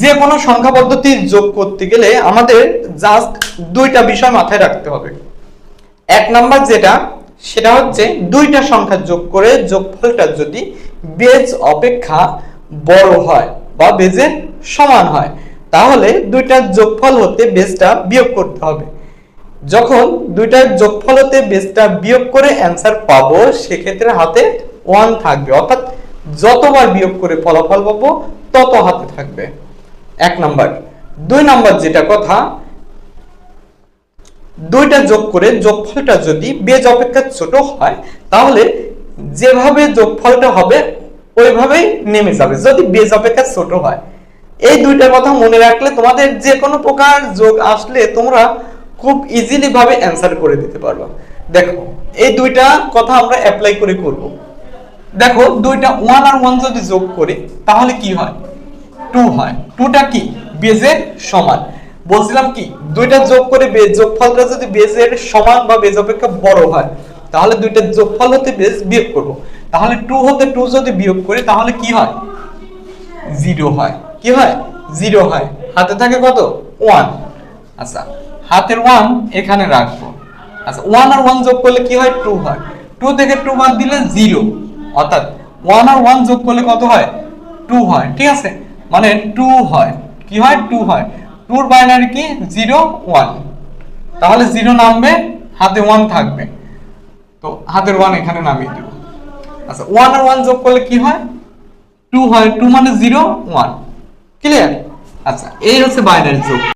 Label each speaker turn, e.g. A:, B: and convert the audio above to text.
A: যে কোনো সংখ্যা পদ্ধতি যোগ করতে গেলে আমাদের জাস্ট দুইটা বিষয় মাথায় রাখতে হবে। এক নাম্বার যেটা, সেটা হচ্ছে দুইটা সংখ্যা যোগ করে যোগফলটা যদি বেজ অপেক্ষা বড় হয় বা বেজের সমান হয়, তাহলে দুইটার যোগফল হতে বেজটা বিয়োগ করতে হবে। যখন দুইটার যোগফল হতে বেজটা বিয়োগ করে অ্যান্সার পাবো, সেক্ষেত্রে হাতে ওয়ান থাকবে। অর্থাৎ যতবার বিয়োগ করে ফলাফল পাবো, তত হাতে থাকবে। এক নাম্বার। দুই নাম্বার যেটা কথা, দুইটা যোগ করে যোগফলটা যদি বেজ অপেক্ষা ছোট হয়, তাহলে যেভাবে যোগফলটা হবে, ওইভাবেই নেমে যাবে, যদি বেজ অপেক্ষা ছোট হয়। এই দুইটা কথা মনে রাখলে তোমাদের যে কোনো প্রকার যোগ আসলে তোমরা খুব ইজিলি ভাবে অ্যান্সার করে দিতে পারবে। দেখো, এই দুইটা কথা আমরা অ্যাপ্লাই করে করব। দেখো, দুইটা ওয়ান আর ওয়ান যদি যোগ করি, তাহলে কি হয়? টু হয়। টুটা কি? বেজের সমান। বলছিলাম কি, দুইটা যোগ করে যোগফলটা যদি বেজের সমান বা বেজ অপেক্ষা বড় হয়, তাহলে দুইটা যোগফল হতে বেজ বিয়োগ করব। তাহলে টু হতে টু যদি বিয়োগ করি, তাহলে কি হয়? জিরো হয়। কি হয়? জিরো হয়। হাতে থাকে কত? ওয়ান। আচ্ছা হাতের ওয়ান এখানে রাখব। আচ্ছা ওয়ান আর ওয়ান যোগ করলে কি হয়? টু হয়। টু থেকে টু বাদ দিলে জিরো। অর্থাৎ, ওয়ান আর ওয়ান যোগ করলে কত হয়? টু হয়। ঠিক আছে? মানে টু হয়। কি হয়? টু হয়। টুর বাইনারি কি? জিরো ওয়ান তাহলে জিরো নামবে, হাতে ওয়ান থাকবে। তো হাতের ওয়ান এখানে নামিয়ে দিব। আচ্ছা ওয়ান আর ওয়ান যোগ করলে কি হয়? টু হয়। টু মানে জিরো ওয়ান ক্লিয়ার আচ্ছা এই হচ্ছে বাইনারি যোগ।